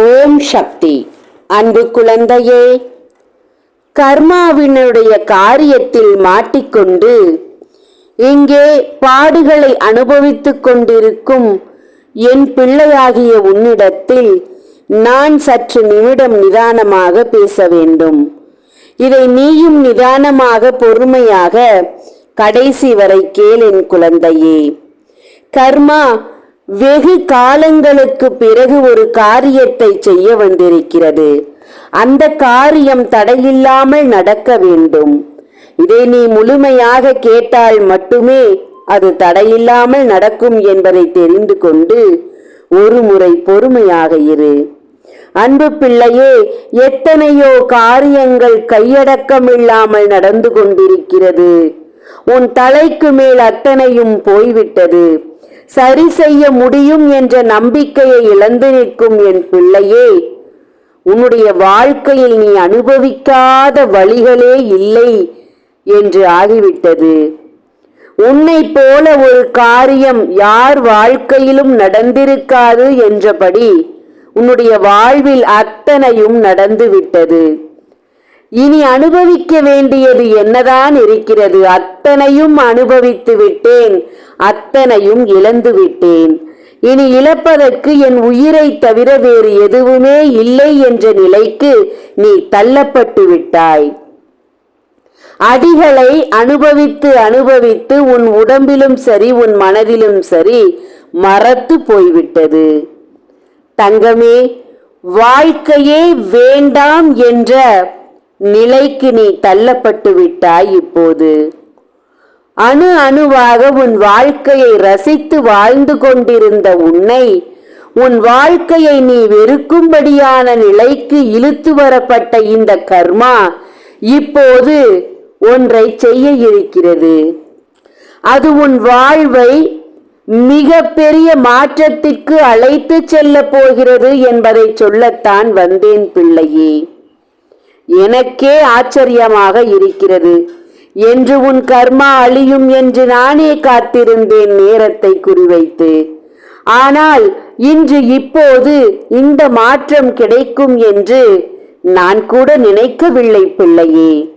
ஓம் சக்தி. அன்பு குழந்தையே கர்மாவினுடைய காரியத்தில் மாட்டிக்கொண்டு இங்கே பாடுகளை அனுபவித்துக் கொண்டிருக்கும் என் பிள்ளையாகிய உன்னிடத்தில் நான் சற்று நிமிடம் நிதானமாக பேச வேண்டும். இதை நீயும் நிதானமாக பொறுமையாக கடைசி வரை கேள் என் குழந்தையே. கர்மா வெகு காலங்களுக்கு பிறகு ஒரு காரியத்தை செய்ய வந்திருக்கிறது. அந்த காரியம் தடையில்லாமல் நடக்க வேண்டும். இதை நீ முழுமையாக கேட்டால் மட்டுமே அது தடையில்லாமல் நடக்கும் என்பதை தெரிந்து கொண்டு ஒரு முறை பொறுமையாக இரு. அன்பு பிள்ளையே எத்தனையோ காரியங்கள் கையடக்கமில்லாமல் நடந்து கொண்டிருக்கிறது. உன் தலைக்கு மேல் அத்தனையும் போய்விட்டது. சரி செய்ய முடியும் என்ற நம்பிக்கையை இழந்து நிற்கும் என் பிள்ளையே உன்னுடைய வாழ்க்கையில் நீ அனுபவிக்காத வழிகளே இல்லை என்று ஆகிவிட்டது. உன்னை போல ஒரு காரியம் யார் வாழ்க்கையிலும் நடந்திருக்காது என்றபடி உன்னுடைய வாழ்வில் அத்தனையும் நடந்துவிட்டது. இனி அனுபவிக்க வேண்டியது என்னதான் இருக்கிறது? அத்தனையும் அனுபவித்து விட்டேன். அத்தனையும் இழந்து விட்டேன். இனி இழப்பதற்கு என் உயிரை தவிர வேறு எதுவுமே இல்லை என்ற நிலைக்கு நீ தள்ளப்பட்டு விட்டாய். அடிகளை அனுபவித்து அனுபவித்து உன் உடம்பிலும் சரி உன் மனதிலும் சரி மறத்து போய்விட்டது. தங்கமே வாழ்க்கையே வேண்டாம் என்ற நிலைக்கு நீ தள்ளப்பட்டு விட்டாய் இப்போது. அணு அணுவாக உன் வாழ்க்கையை ரசித்து வாழ்ந்து கொண்டிருந்த உன்னை உன் வாழ்க்கையை நீ வெறுக்கும்படியான நிலைக்கு இழுத்து வரப்பட்ட இந்த கர்மா இப்போது ஒன்றை செய்ய இருக்கிறது. அது உன் வாழ்வை மிக பெரிய மாற்றத்திற்கு அழைத்து செல்ல போகிறது என்பதை சொல்லத்தான் வந்தேன் பிள்ளையே. எனக்கே ஆச்சரியமாக இருக்கிறது. என்று உன் கர்மா அழியும் என்று நானே காத்திருந்தேன் நேரத்தை குறிவைத்து. ஆனால் இன்று இப்போது இந்த மாற்றம் கிடைக்கும் என்று நான் கூட நினைக்கவில்லை பிள்ளையே.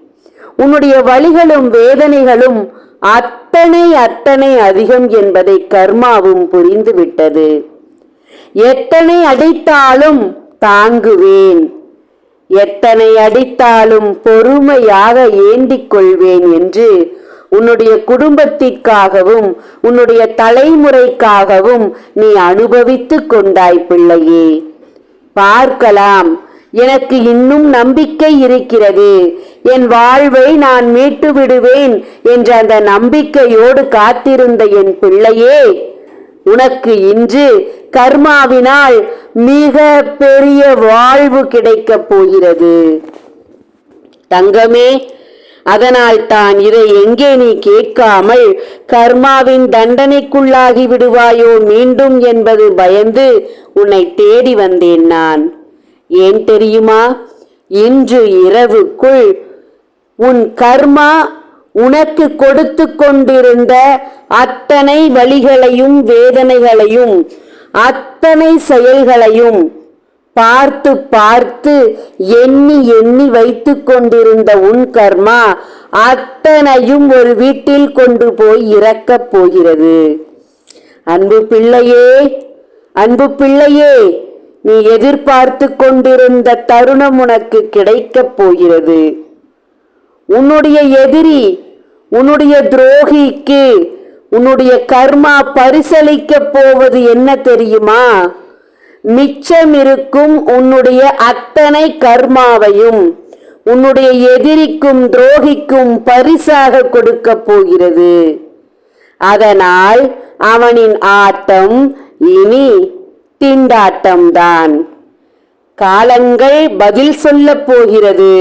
உன்னுடைய வழிகளும் வேதனைகளும் அத்தனை அத்தனை அதிகம் என்பதை கர்மாவும் புரிந்துவிட்டது. எத்தனை அடித்தாலும் தாங்குவேன். எத்தனை அடித்தாலும் பொறுமையாக ஏந்திக் கொள்வேன் என்று உன்னுடைய குடும்பத்திற்காகவும் உன்னுடைய தலைமுறைக்காகவும் நீ அனுபவித்துக் கொண்டாய் பிள்ளையே. பார்க்கலாம். எனக்கு இன்னும் நம்பிக்கை இருக்கிறது. என் வாழ்வை நான் மீட்டு விடுவேன் என்ற அந்த நம்பிக்கையோடு காத்திருந்த என் பிள்ளையே உனக்கு இன்று கர்மாவினால் மிக பெரிய வாழ்வு கிடைக்கப் போகிறது. தங்கமே அதனால் தான் இதை எங்கே நீ கேட்காமல் கர்மாவின் தண்டனைக்குள்ளாகி விடுவாயோ மீண்டும் என்பது பயந்து உன்னை தேடி வந்தேன் நான். ஏன் தெரியுமா? இன்று இரவுக்குள் உன் கர்மா உனக்கு கொடுத்து கொண்டிருந்த அத்தனை வழிகளையும் வேதனைகளையும் அத்தனை செயல்களையும் பார்த்து பார்த்து எண்ணி எண்ணி வைத்துக் கொண்டிருந்த உன் கர்மா அத்தனையும் ஒரு வீட்டில் கொண்டு போய் இறக்கப் போகிறது. அன்பு பிள்ளையே அன்பு பிள்ளையே நீ எதிர்பார்த்து கொண்டிருந்த தருணம் உனக்கு கிடைக்கப் போகிறது. உன்னுடைய எதிரி உன்னுடைய துரோகிக்கு உன்னுடைய கர்மா பரிசளிக்க போவது என்ன தெரியுமா? மிச்சம் இருக்கும் உன்னுடைய அத்தனை கர்மாவையும் உன்னுடைய எதிரிக்கும் துரோகிக்கும் பரிசாக கொடுக்க போகிறது. அதனால் அவனின் ஆட்டம் இனி திண்டாட்டம்தான். காலங்கள் பதில் சொல்லப் போகிறது.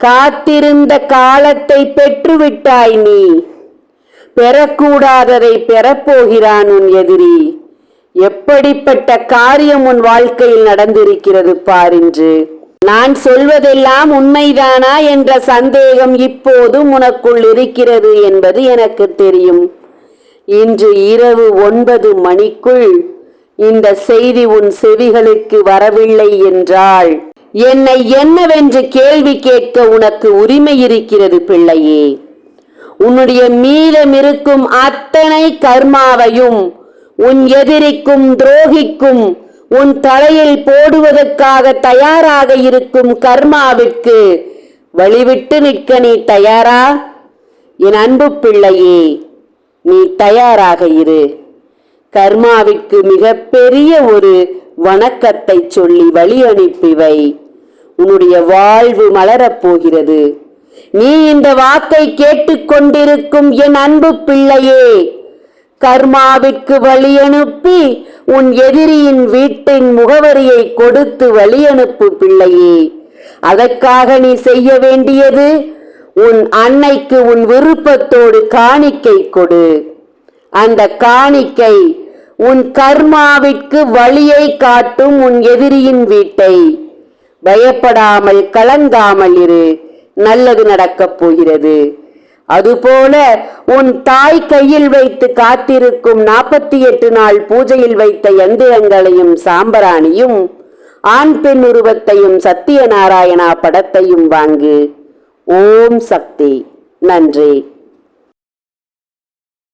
காத்திருந்த காலத்தை பெற்றுவிட்டாய் நீ. பெறக்கூடாததை பெறப்போகிறான் உன் எதிரி. எப்படிப்பட்ட காரியம் உன் வாழ்க்கையில் நடந்திருக்கிறது பார் என்று நான் சொல்வதெல்லாம் உண்மைதானா என்ற சந்தேகம் இப்போதும் உனக்குள் இருக்கிறது என்பது எனக்கு தெரியும். இன்று இரவு ஒன்பது மணிக்குள் இந்த செய்தி உன் செவிகளுக்கு வரவில்லை என்றால் என்னை என்னவென்று கேள்வி கேட்க உனக்கு உரிமை இருக்கிறது பிள்ளையே. உன்னுடைய மீதமிருக்கும் அத்தனை கர்மாவையும் உன் எதிரிக்கும் துரோகிக்கும் உன் தலையில் போடுவதற்காக தயாராக இருக்கும் கர்மாவிற்கு வழிவிட்டு நிற்க நீ தயாரா? என் அன்பு பிள்ளையே நீ தயாராக இரு. கர்மாவிற்கு மிகப்பெரிய ஒரு வணக்கத்தை சொல்லி வழி அனுப்பிவை உன்னுடைய வாழ்வு மலரப் போகிறது. நீ இந்த வாக்கை கேட்டுக்கொண்டிருக்கும் என் அன்பு பிள்ளையே கர்மாவிற்கு வழியனுப்பி உன் எதிரியின் வீட்டின் முகவரியை கொடுத்து வழியனுப்பு பிள்ளையே. அதற்காக நீ செய்ய வேண்டியது உன் அன்னைக்கு உன் விருப்பத்தோடு காணிக்கை கொடு. அந்த காணிக்கை உன் கர்மாவிற்கு வழியை காட்டும் உன் எதிரியின் வீட்டை. பயப்படாமல் கலங்காமல் இரு. நல்லது நடக்கப் போகிறது. அதுபோல உன் தாய் கையில் வைத்து காத்திருக்கும் நாற்பத்தி எட்டு நாள் பூஜையில் வைத்த எந்திரங்களையும் சாம்பராணியும் ஆண் பெண் உருவத்தையும் சத்தியநாராயணா படத்தையும் வாங்கு. ஓம் சக்தி. நன்றி.